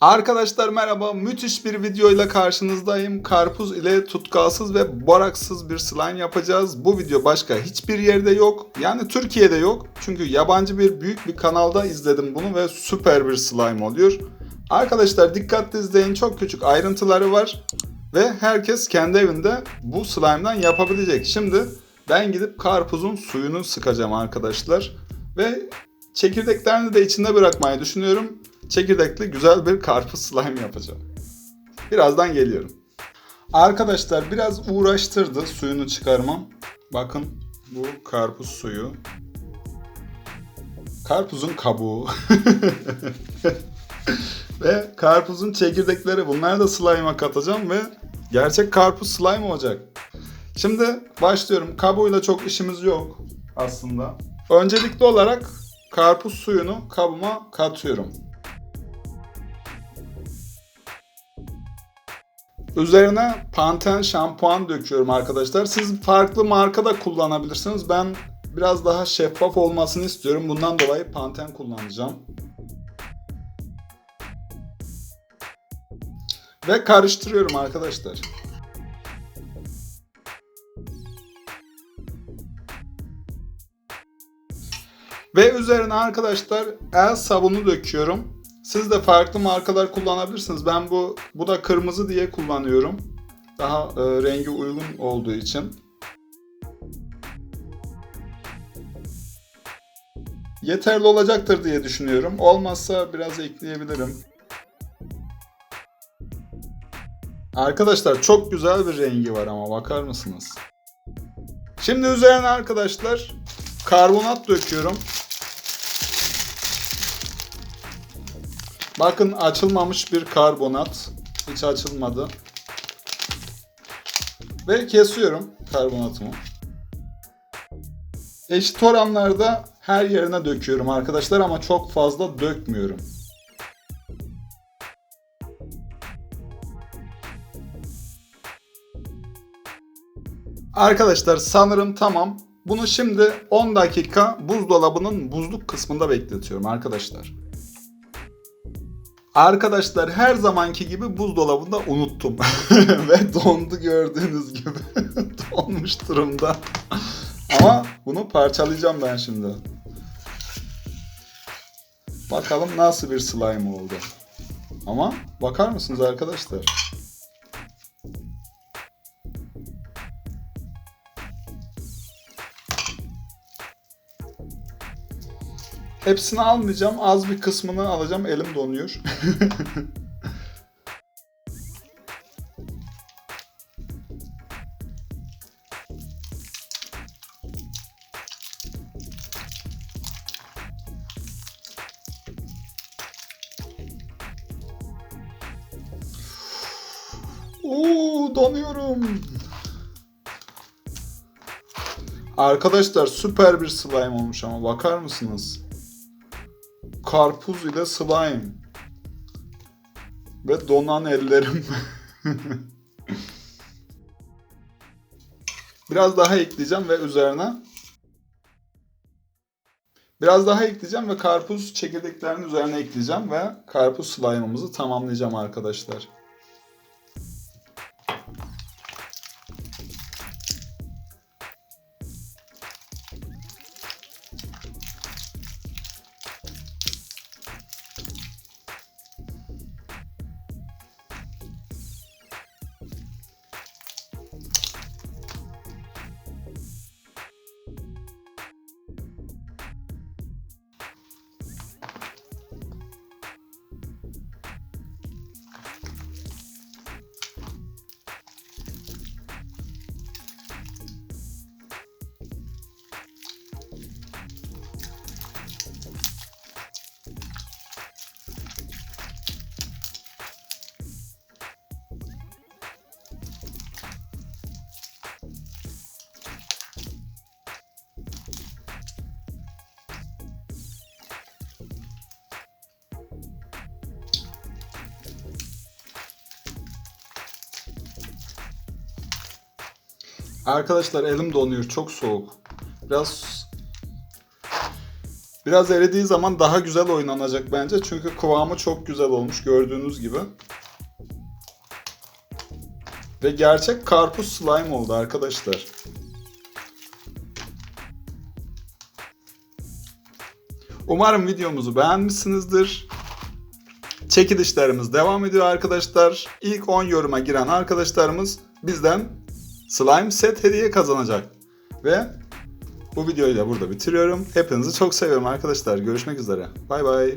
Arkadaşlar merhaba. Müthiş bir videoyla karşınızdayım. Karpuz ile tutkalsız ve boraksız bir slime yapacağız. Bu video başka hiçbir yerde yok. Yani Türkiye'de yok. Çünkü yabancı bir büyük bir kanalda izledim bunu ve süper bir slime oluyor. Arkadaşlar dikkatli izleyin. Çok küçük ayrıntıları var. Ve herkes kendi evinde bu slime'dan yapabilecek. Şimdi ben gidip karpuzun suyunu sıkacağım arkadaşlar. Ve çekirdeklerini de içinde bırakmayı düşünüyorum. Çekirdekli güzel bir karpuz slime yapacağım. Birazdan geliyorum. Arkadaşlar biraz uğraştırdı suyunu çıkarmam. Bakın bu karpuz suyu. Karpuzun kabuğu. ve karpuzun çekirdekleri. Bunları da slime'a katacağım ve gerçek karpuz slime olacak. Şimdi başlıyorum. Kabuğuyla çok işimiz yok aslında. Öncelikli olarak karpuz suyunu kabıma katıyorum. Üzerine Pantene şampuan döküyorum arkadaşlar. Siz farklı marka da kullanabilirsiniz. Ben biraz daha şeffaf olmasını istiyorum. Bundan dolayı Pantene kullanacağım. Ve karıştırıyorum arkadaşlar. Ve üzerine arkadaşlar el sabunu döküyorum. Siz de farklı markalar kullanabilirsiniz. Ben bu bu da kırmızı diye kullanıyorum. Daha e, rengi uygun olduğu için. Yeterli olacaktır diye düşünüyorum. Olmazsa biraz ekleyebilirim. Arkadaşlar çok güzel bir rengi var ama bakar mısınız? Şimdi üzerine arkadaşlar karbonat döküyorum. Bakın açılmamış bir karbonat. Hiç açılmadı. Ve kesiyorum karbonatımı. Eşit oranlarda her yerine döküyorum arkadaşlar ama çok fazla dökmüyorum. Arkadaşlar sanırım tamam. Bunu şimdi 10 dakika buzdolabının buzluk kısmında bekletiyorum arkadaşlar. Arkadaşlar her zamanki gibi buzdolabında unuttum. Ve dondu gördüğünüz gibi. Donmuş durumda. Ama bunu parçalayacağım ben şimdi. Bakalım nasıl bir slime oldu. Ama bakar mısınız arkadaşlar? Hepsini almayacağım. Az bir kısmını alacağım. Elim donuyor. Oo, donuyorum. Arkadaşlar süper bir slime olmuş ama bakar mısınız? Karpuz ile slime. Ve donan ellerim. Biraz daha ekleyeceğim ve üzerine Biraz daha ekleyeceğim ve karpuz çekirdeklerinin üzerine ekleyeceğim ve karpuz slime'ımızı tamamlayacağım arkadaşlar. Arkadaşlar elim donuyor. Çok soğuk. Biraz Biraz eridiği zaman daha güzel oynanacak bence. Çünkü kıvamı çok güzel olmuş gördüğünüz gibi. Ve gerçek karpuz slime oldu arkadaşlar. Umarım videomuzu beğenmişsinizdir. Çekilişlerimiz devam ediyor arkadaşlar. İlk 10 yoruma giren arkadaşlarımız bizden slime set hediye kazanacak. Ve bu videoyu da burada bitiriyorum. Hepinizi çok seviyorum arkadaşlar. Görüşmek üzere. Bay bay.